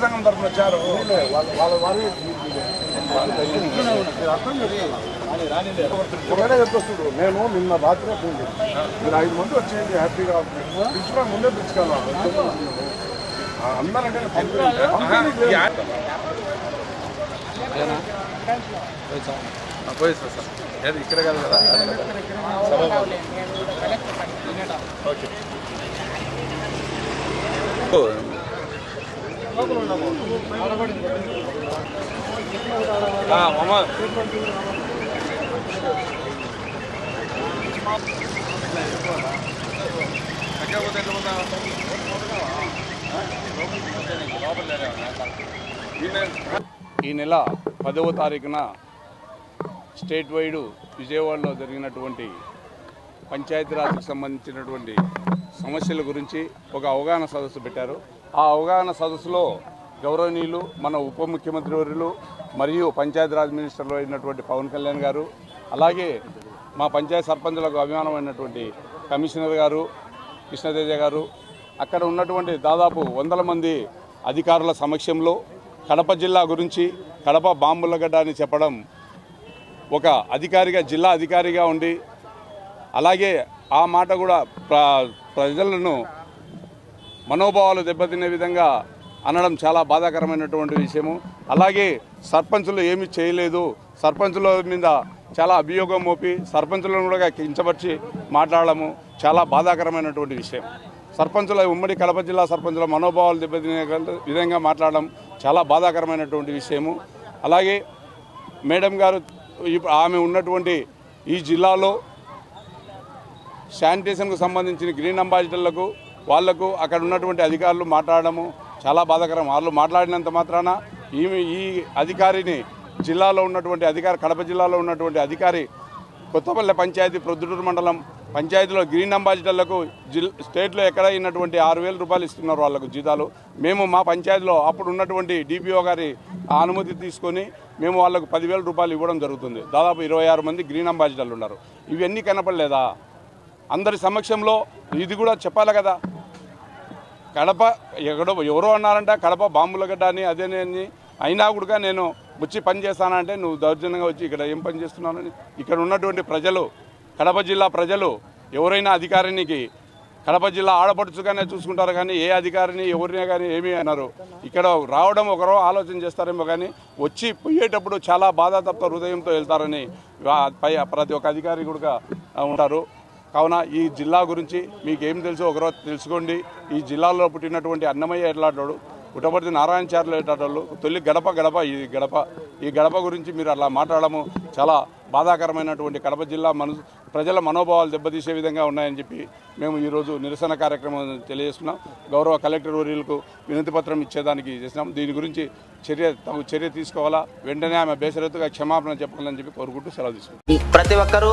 సంఘం తరఫున వచ్చారు. చెప్పొస్తుడు నేను నిన్న రాత్రి ఫోన్ చేశాను. మీరు ఐదు మంది వచ్చేయండి హ్యాపీగా పిలుచుకున్నా ముందే అందరంటే పోయి సార్ సార్. ఏది ఇక్కడ కాదు కదా? ఓకే. తగ్గకపోతే ఎట్లా ఈ నెల పదవ తారీఖున స్టేట్ వైడ్ విజయవాడలో జరిగినటువంటి పంచాయతీరాజ్కి సంబంధించినటువంటి సమస్యల గురించి ఒక అవగాహన సదస్సు పెట్టారు. ఆ అవగాహన సదస్సులో గౌరవనీయులు మన ఉప ముఖ్యమంత్రి వర్యులు మరియు పంచాయతీరాజ్ మినిస్టర్లు అయినటువంటి పవన్ కళ్యాణ్ గారు అలాగే మా పంచాయత్ సర్పంచులకు అభిమానమైనటువంటి కమిషనర్ గారు కృష్ణతేజ గారు అక్కడ ఉన్నటువంటి దాదాపు వందల మంది అధికారుల సమక్షంలో కడప జిల్లా గురించి కడప బాంబుల గడ్డ అని చెప్పడం ఒక అధికారిగా జిల్లా అధికారిగా ఉండి అలాగే ఆ మాట కూడా ప్రజలను మనోభావాలు దెబ్బతినే విధంగా అనడం చాలా బాధాకరమైనటువంటి విషయము. అలాగే సర్పంచులు ఏమీ చేయలేదు. సర్పంచుల మీద చాలా అభియోగం మోపి సర్పంచులను కూడా కించపరిచి మాట్లాడము చాలా బాధాకరమైనటువంటి విషయం. సర్పంచుల ఉమ్మడి కడప జిల్లా సర్పంచుల మనోభావాలు దెబ్బతినే విధంగా మాట్లాడడం చాలా బాధాకరమైనటువంటి విషయము. అలాగే మేడం గారు ఇప్పుడు ఆమె ఉన్నటువంటి ఈ జిల్లాలో శానిటేషన్కు సంబంధించిన గ్రీన్ అంబాసిడర్లకు వాళ్ళకు అక్కడ ఉన్నటువంటి అధికారులు మాట్లాడడము చాలా బాధాకరం. వాళ్ళు మాట్లాడినంత మాత్రాన ఈమె ఈ అధికారిని జిల్లాలో ఉన్నటువంటి అధికారి కడప జిల్లాలో ఉన్నటువంటి అధికారి కొత్తపల్లె పంచాయతీ ప్రొద్దుటూరు మండలం పంచాయతీలో గ్రీన్ అంబాసిడర్లకు జిల్ స్టేట్లో ఎక్కడ అయినటువంటి ఆరు వేల రూపాయలు ఇస్తున్నారు వాళ్ళకు జీతాలు. మేము మా పంచాయతీలో అప్పుడు ఉన్నటువంటి డిపిఓ గారి ఆ అనుమతి తీసుకొని మేము వాళ్ళకు పదివేల రూపాయలు ఇవ్వడం జరుగుతుంది. దాదాపు ఇరవై ఆరు మంది గ్రీన్ అంబాసిడర్లు ఉన్నారు. ఇవన్నీ కనపడలేదా? అందరి సమక్షంలో ఇది కూడా చెప్పాలి కదా. కడప ఎక్కడో ఎవరో అన్నారంట కడప బాంబుల గడ్డ అని అదేనే అని అయినా కూడా నేను వచ్చి పని చేస్తానంటే నువ్వు దౌర్జన్యంగా వచ్చి ఇక్కడ ఏం పని చేస్తున్నానని ఇక్కడ ఉన్నటువంటి ప్రజలు కడప జిల్లా ప్రజలు ఎవరైనా అధికారినికి కడప జిల్లా ఆడపడుచుగానే చూసుకుంటారు కానీ ఏ అధికారిని ఎవరినే కానీ ఏమీ అన్నారు ఇక్కడ రావడం ఒకరో ఆలోచన చేస్తారేమో కానీ వచ్చి పోయేటప్పుడు చాలా బాధాతప్త హృదయంతో వెళ్తారని పై ప్రతి ఒక్క అధికారి కూడా ఉంటారు. కావున ఈ జిల్లా గురించి మీకు ఏం తెలుసో ఒకరోజు తెలుసుకోండి. ఈ జిల్లాలో పుట్టినటువంటి అన్నమయ్య ఎట్లాంటాడు నారాయణ చార్లు ఎట్లాంటాడు తొలి గడప గడప ఈ గడప. ఈ గడప గురించి మీరు అలా మాట్లాడము చాలా బాధాకరమైనటువంటి కడప జిల్లా మను ప్రజల మనోభావాలు దెబ్బతీసే విధంగా ఉన్నాయని చెప్పి మేము ఈరోజు నిరసన కార్యక్రమం తెలియజేస్తున్నాం. గౌరవ కలెక్టర్ వర్యులకు వినతి పత్రం ఇచ్చేదానికి చేసినాం. దీని గురించి చర్య తగు చర్య తీసుకోవాలా? వెంటనే ఆమె బేసరత్తుగా క్షమాపణ చెప్పాలని చెప్పి కోరుకుంటూ సెలవు తీసుకుంటాం ప్రతి ఒక్కరూ